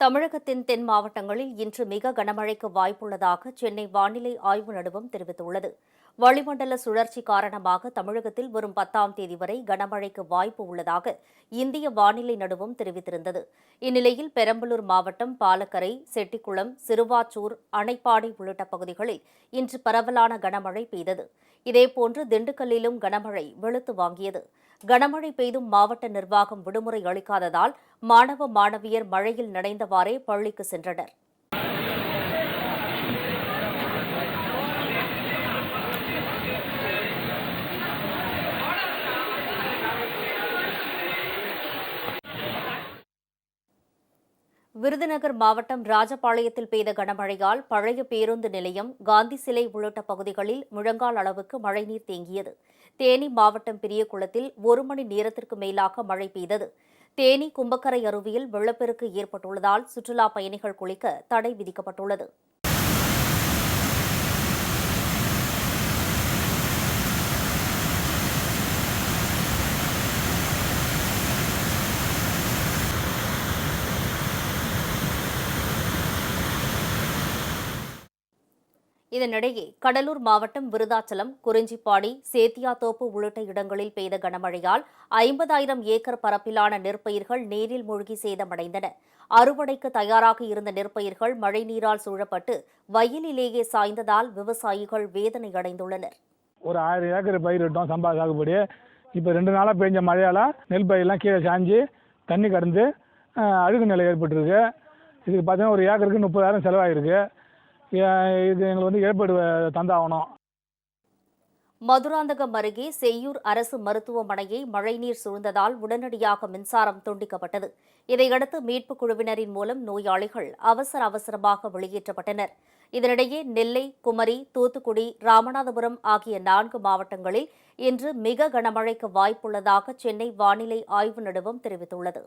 தமிழகத்தின் தென் மாவட்டங்களில் இன்று மிக கனமழைக்கு வாய்ப்புள்ளதாக சென்னை வானிலை ஆய்வு நடுவம் தெரிவித்துள்ளது. வளிமண்டல சுழற்சி காரணமாக தமிழகத்தில் வரும் பத்தாம் தேதி வரை கனமழைக்கு வாய்ப்பு உள்ளதாக இந்திய வானிலை நடுவம் தெரிவித்திருந்தது. இந்நிலையில் பெரம்பலூர் மாவட்டம் பாலக்கரை செட்டிக்குளம் சிறுவாச்சூர் அணைப்பாடி உள்ளிட்ட பகுதிகளில் இன்று பரவலான கனமழை பெய்தது. இதேபோன்று திண்டுக்கல்லிலும் கனமழை வெளுத்து வாங்கியது. கனமழை பெய்தும் மாவட்ட நிர்வாகம் விடுமுறை அளிக்காததால் மாணவ மாணவியர் மழையில் நனைந்தவாறே பள்ளிக்கு சென்றனர். விருதுநகர் மாவட்டம் ராஜபாளையத்தில் பெய்த கனமழையால் பழைய பேருந்து நிலையம் காந்தி சிலை உள்ளிட்ட பகுதிகளில் முழங்கால் அளவுக்கு மழைநீர் தேங்கியது. தேனி மாவட்டம் பெரியகுளத்தில் ஒரு மணி நேரத்திற்கு மேலாக மழை பெய்தது. தேனி கும்பக்கரை அருவியில் வெள்ளப்பெருக்கு ஏற்பட்டுள்ளதால் சுற்றுலா பயணிகள் குளிக்க தடை விதிக்கப்பட்டுள்ளது. இதனிடையே கடலூர் மாவட்டம் விருதாச்சலம் குறிஞ்சிப்பாடி சேத்தியாத்தோப்பு உள்ளிட்ட இடங்களில் பெய்த கனமழையால் ஐம்பதாயிரம் ஏக்கர் பரப்பிலான நெற்பயிர்கள் நீரில் மூழ்கி சேதமடைந்தன. அறுவடைக்கு தயாராக இருந்த நெற்பயிர்கள் மழைநீரால் சூழப்பட்டு வயலிலேயே சாய்ந்ததால் விவசாயிகள் வேதனை அடைந்துள்ளனர் ஒரு ஆயிரம் ஏக்கர் பயிரிட்டோம் சம்பா சாகுபடி இப்போ ரெண்டு நாளாக பெஞ்ச மழையால் நெல் பயிரெல்லாம் கீழே சாஞ்சு தண்ணி கடந்து அழுகு நிலை ஏற்பட்டிருக்கு. இதுக்கு பார்த்தீங்கன்னா ஒரு ஏக்கருக்கு முப்பதாயிரம் செலவாயிருக்கு. இது எங்களுக்கு வந்து ஏற்பாடு தந்தாகணும். மதுராந்தகம் அருகே செய்யூர் அரசு மருத்துவமனையை மழைநீர் சூழ்ந்ததால் உடனடியாக மின்சாரம் துண்டிக்கப்பட்டது. இதையடுத்து மீட்புக் குழுவினரின் மூலம் நோயாளிகள் அவசர அவசரமாக வெளியேற்றப்பட்டனர். இதனிடையே நெல்லை குமரி தூத்துக்குடி ராமநாதபுரம் ஆகிய நான்கு மாவட்டங்களில் இன்று மிக கனமழைக்கு வாய்ப்புள்ளதாக சென்னை வானிலை ஆய்வு நிறுவனம் தெரிவித்துள்ளது.